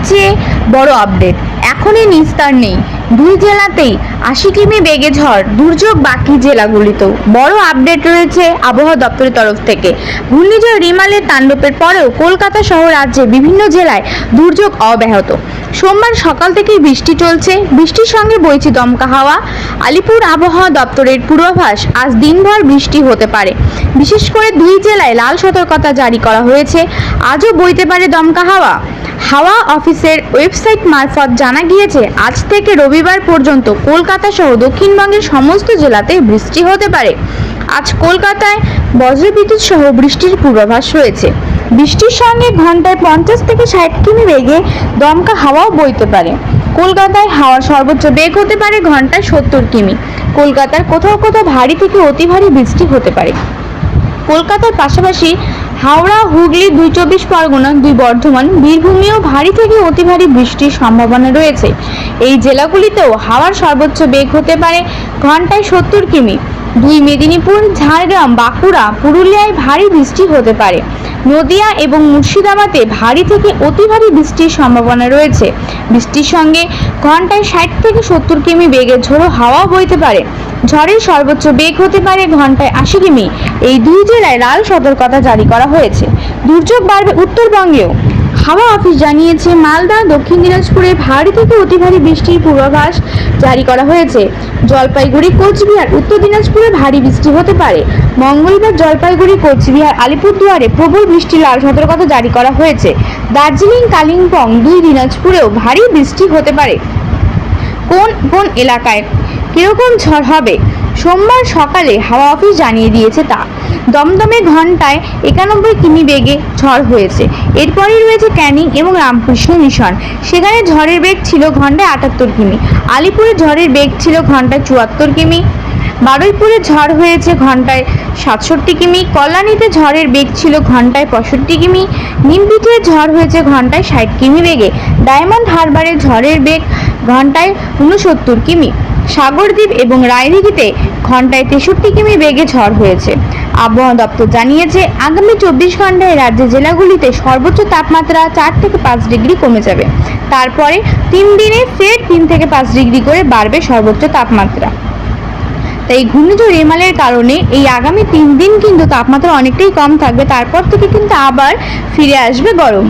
সবচেয়ে বড় আপডেট এখনই নিস্তার নেই। দুই জেলাতেই আশি কিমি বেগে ঝড়, দুর্যোগ বাকি জেলাগুলিতেও। বড় আপডেট রয়েছে আবহাওয়া দপ্তরের তরফ থেকে। ঘূর্ণিঝড় রিমালের তাণ্ডবের পরেও কলকাতা সহ রাজ্যে বিভিন্ন জেলায় দুর্যোগ অব্যাহত। সোমবার সকাল থেকেই বৃষ্টি চলছে। বৃষ্টির সঙ্গে বইছে দমকা হাওয়া। আলিপুর আবহাওয়া দপ্তরের পূর্বাভাস, আজ দিনভর বৃষ্টি হতে পারে। বিশেষ করে দুই জেলায় লাল সতর্কতা জারি করা হয়েছে। আজও বইতে পারে দমকা হাওয়া। হাওয়া অফিসের ওয়েবসাইট মারফত জানা গিয়েছে, আজ থেকে রবিবার পর্যন্ত কলকাতা সহ দক্ষিণবঙ্গের সমস্ত জেলাতে বৃষ্টি হতে পারে। আজ কলকাতায় বজ্রবিদ্যুৎ সহ বৃষ্টির পূর্বাভাস রয়েছে। বৃষ্টির সঙ্গে ঘন্টায় পঞ্চাশ থেকে ষাট কিমি বেগে দমকা হাওয়াও বইতে পারে। কলকাতায় হাওয়ার সর্বোচ্চ বেগ হতে পারে ঘন্টায় সত্তর কিমি। কলকাতার কোথাও কোথাও ভারী থেকে অতি ভারী বৃষ্টি হতে পারে। কলকাতার পাশাপাশি হাওড়া, হুগলি, দুই চব্বিশ পরগনা, দুই বর্ধমান বীরভূমেও ভারী থেকে অতি ভারী বৃষ্টির সম্ভাবনা রয়েছে। এই জেলাগুলিতেও হাওয়ার সর্বোচ্চ বেগ হতে পারে ঘন্টায় সত্তর কিমি। দুই মেদিনীপুর, ঝাড়গ্রাম, বাঁকুড়া, পুরুলিয়ায় ভারী বৃষ্টি হতে পারে। নদিয়া এবং মুর্শিদাবাদে ভারী থেকে অতি ভারী বৃষ্টির সম্ভাবনা রয়েছে। বৃষ্টির সঙ্গে ঘন্টায় ষাট থেকে সত্তর কিমি বেগে ঝোড়ো হাওয়া বইতে পারে। ঝড়ের সর্বোচ্চ বেগ হতে পারে ঘন্টায় আশি কিমি। এই দুই জেলায় লাল সতর্কতা জারি করা হয়েছে। দুর্যোগ বাড়বে উত্তরবঙ্গেও। হাওয়া অফিস জানিয়েছে, মালদা, দক্ষিণ দিনাজপুরে ভারী থেকে অতি ভারী বৃষ্টির পূর্বাভাস জারি করা হয়েছে। জলপাইগুড়ি, কোচবিহার, উত্তর দিনাজপুরে ভারী বৃষ্টি হতে পারে। মঙ্গলবার জলপাইগুড়ি, কোচবিহার, আলিপুরদুয়ারে প্রবল বৃষ্টি লাল সতর্কতা জারি করা হয়েছে। দার্জিলিং, কালিম্পং দুই দিনাজপুরেও ভারী বৃষ্টি হতে পারে। কোন কোন এলাকায় কীরকম ঝড় হবে? সোমবার সকালে হাওয়া অফিস জানিয়ে দিয়েছে তা দমদমে ঘন্টায় একানব্বই কিমি বেগে ঝড় হয়েছে। এরপরই রয়েছে ক্যানিং এবং রামকৃষ্ণ মিশন। সেখানে ঝড়ের বেগ ছিল ঘন্টায় আটাত্তর কিমি। আলিপুরে ঝড়ের বেগ ছিল ঘন্টায় চুয়াত্তর কিমি। বারুইপুরে ঝড় হয়েছে ঘন্টায় সাতষট্টি কিমি। কল্যাণীতে ঝড়ের বেগ ছিল ঘন্টায় পঁয়ষট্টি কিমি। নিমপিঠে ঝড় হয়েছে ঘন্টায় ষাট কিমি বেগে। ডায়মন্ড হারবারে ঝড়ের বেগ ঘন্টায় উনসত্তর কিমি। সাগরদ্বীপ এবং রায়দিঘিতে ঘন্টায় তেষট্টি কিমি বেগে ঝড় হয়েছে। আবহাওয়া দপ্তর জানিয়েছে, আগামী চব্বিশ ঘন্টায় রাজ্যের জেলাগুলিতে সর্বোচ্চ তাপমাত্রা চার থেকে পাঁচ ডিগ্রি কমে যাবে। তারপরে তিন দিনে ফের তিন থেকে পাঁচ ডিগ্রি করে বাড়বে সর্বোচ্চ তাপমাত্রা। তাই ঘূর্ণিঝড় রেমালের কারণে এই আগামী তিন দিন কিন্তু তাপমাত্রা অনেকটাই কম থাকবে। তারপর থেকে কিন্তু আবার ফিরে আসবে গরম।